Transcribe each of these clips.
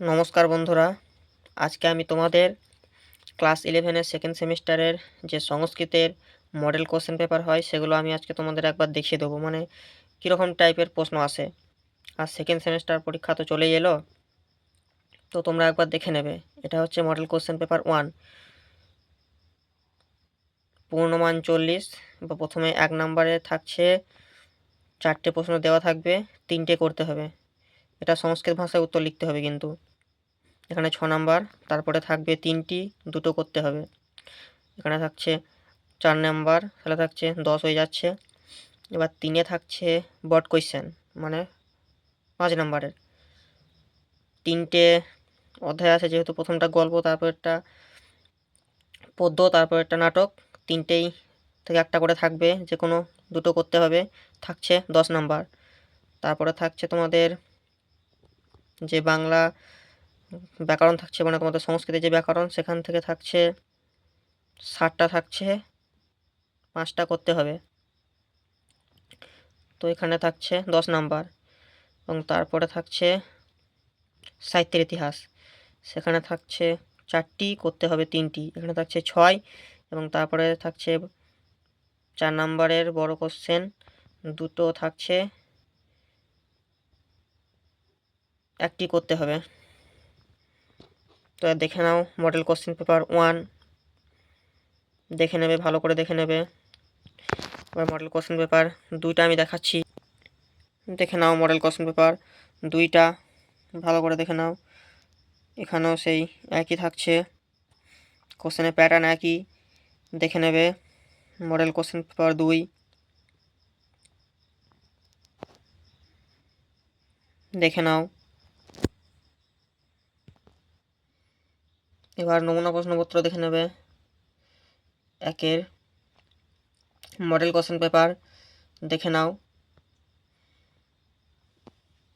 নমস্কার বন্ধুরা। আজকে আমি তোমাদের ক্লাস ইলেভেনের সেকেন্ড সেমিস্টারের যে সংস্কৃতের মডেল কোশ্চেন পেপার হয়, সেগুলো আমি আজকে তোমাদের একবার দেখিয়ে দেবো। মানে কীরকম টাইপের প্রশ্ন আসে? আর সেকেন্ড সেমিস্টার পরীক্ষা তো চলেই এলো, তো তোমরা একবার দেখে নেবে। এটা হচ্ছে মডেল কোশ্চেন পেপার ওয়ান পূর্ণমান চল্লিশ, বা প্রথমে এক নম্বরে থাকছে, চারটে প্রশ্ন দেওয়া থাকবে, তিনটে করতে হবে। এটা সংস্কৃত ভাষায় উত্তর লিখতে হবে কিন্তু। এখানে ছ নাম্বার, তারপরে থাকবে তিনটি, দুটো করতে হবে। এখানে থাকছে চার নাম্বার, তাহলে থাকছে দশ হয়ে যাচ্ছে। এবার তিনে থাকছে বট কোয়েশ্চেন মানে পাঁচ নাম্বারের। তিনটে অধ্যায় আছে যেহেতু প্রথমটা গল্প তারপর একটা পদ্য তারপর একটা নাটক, তিনটেই থেকে একটা করে থাকবে যে কোনো দুটো করতে হবে। থাকছে দশ নাম্বার। তারপরে থাকছে তোমাদের যে বাংলা ব্যাকরণ থাকছে মানে তোমাদের সংস্কৃতের যে ব্যাকরণ, সেখান থেকে থাকছে ষাটটা থাকছে, পাঁচটা করতে হবে। তো এখানে থাকছে দশ নাম্বার এবং তারপরে থাকছে সাহিত্যের ইতিহাস। সেখানে থাকছে চারটি, করতে হবে তিনটি। এখানে থাকছে ছয় এবং তারপরে থাকছে চার নাম্বারের বড় কোশ্চেন দুটো থাকছে একটি করতে হবে। তো দেখে নাও মডেল কোশ্চেন পেপার ওয়ান দেখে নেবে, ভালো করে দেখে নেবে। এবার মডেল কোশ্চেন পেপার দুইটা আমি দেখাচ্ছি। দেখে নাও মডেল কোশ্চেন পেপার দুইটা, ভালো করে দেখে নাও। এখানেও সেই একই থাকছে। কোশ্চেনের প্যাটার্ন একই। দেখে নেবে মডেল কোশ্চেন পেপার দুই। দেখে নাও। এবার নমুনা প্রশ্নপত্র দেখে নেবে। একের মডেল কোশ্চেন পেপার দেখে নাও।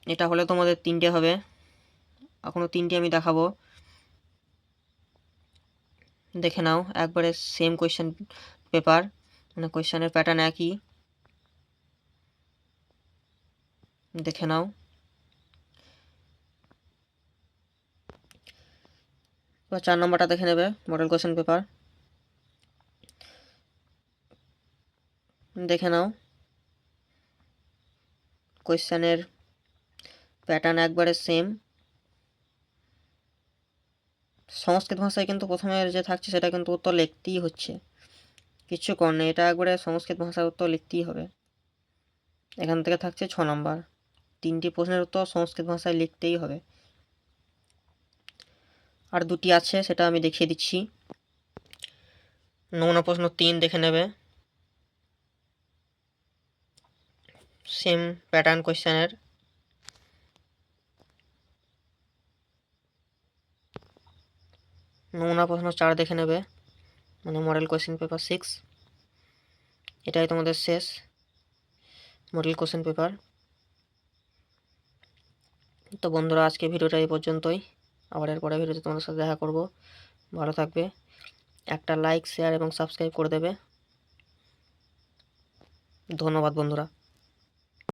এটা হলে তোমাদের তিনটে হবে। এখনও তিনটে আমি দেখাবো। দেখে নাও, একবারে সেম কোয়েশ্চেন পেপার মানে কোয়েশ্চেনের প্যাটার্ন একই। দেখে নাও। এবার চার নম্বরটা দেখে নেবে মডেল কোয়েশ্চেন পেপার দেখে নাও। কোয়েশ্চেনের প্যাটার্ন একবারে সেম সংস্কৃত ভাষায় কিন্তু প্রথমে যে থাকছে সেটা কিন্তু উত্তর লিখতেই হচ্ছে। কিছু কর নেই, এটা একবারে সংস্কৃত ভাষার উত্তর লিখতেই হবে। এখান থেকে থাকছে ছ নম্বর। তিনটি প্রশ্নের উত্তর সংস্কৃত ভাষায় লিখতেই হবে। আর দুটি আছে, সেটা আমি দেখিয়ে দিচ্ছি। নমুনা প্রশ্ন তিন, দেখে নেবে। সেম প্যাটার্ন কোয়েশ্চেনের নমুনা প্রশ্ন চার, দেখে নেবে। মানে মডেল কোয়েশ্চেন পেপার সিক্স এটাই তোমাদের শেষ মডেল কোয়েশ্চেন পেপার তো বন্ধুরা আজকে ভিডিওটা এই পর্যন্তই। আবার এর পরে ভিডিওতে তোমাদের সাথে দেখা করব। ভালো থাকবে। একটা লাইক শেয়ার এবং সাবস্ক্রাইব করে দেবে। ধন্যবাদ বন্ধুরা।